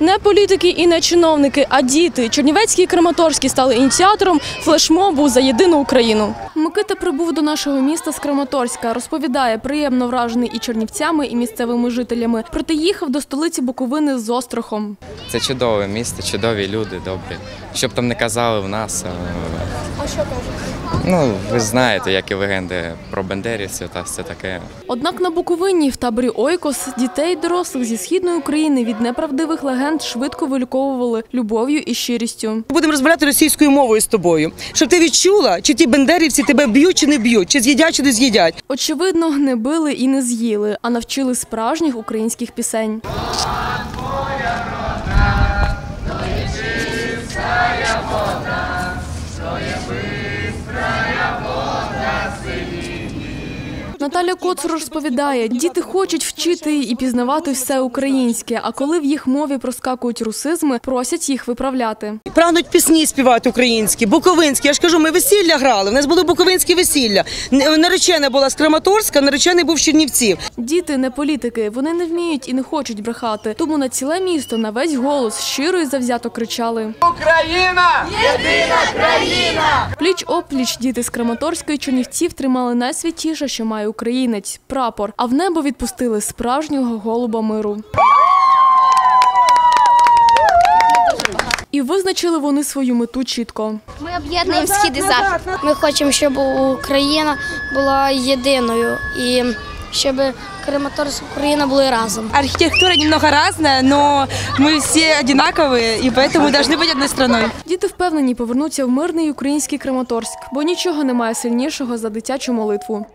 Не політики і не чиновники, а діти. Чернівецький і Краматорський стали ініціатором флешмобу за єдину Україну. Микита прибув до нашого міста з Краматорська. Розповідає, приємно вражений і чернівцями, і місцевими жителями. Проте їхав до столиці Буковини з острахом. Це чудове місто, чудові люди, добрі. Що б там не казали в нас. А що кажуть? Ну, ви знаєте, як і легенди про бандерівців та все таке. Однак на Буковині в таборі Ойкос дітей дорослих зі східної України від неправдивих легенд швидко виліковували любов'ю і щирістю. Будемо розмовляти російською мовою з тобою, щоб ти відчула, чи ті бендерівці тебе б'ють чи не б'ють, чи з'їдять, чи не з'їдять. Очевидно, не били і не з'їли, а навчили справжніх українських пісень. Наталя Коцур розповідає, діти хочуть вчити і пізнавати все українське, а коли в їх мові проскакують русизми, просять їх виправляти. Прагнуть пісні співати українські, буковинські. Я ж кажу, ми весілля грали. У нас було буковинське весілля. Наречена була з Краматорська, наречений був з Чернівців. Діти не політики, вони не вміють і не хочуть брехати. Тому на ціле місто на весь голос щиро і завзято кричали: Україна! Єдина країна! Пліч опліч діти з Краматорська і Чернівців тримали найсвятіше, що має українець прапор. А в небо відпустили справжнього голуба миру. І визначили вони свою мету чітко. Ми об'єднуємо схід і захід. Ми хочемо, щоб Україна була єдиною і щоб Краматорськ Україна були разом. Архитектура немного разная, но мы все одинаковые, и поэтому должны быть одной страной. Діти впевнені повернуться в мирний український Краматорськ, бо нічого немає сильнішого за дитячу молитву.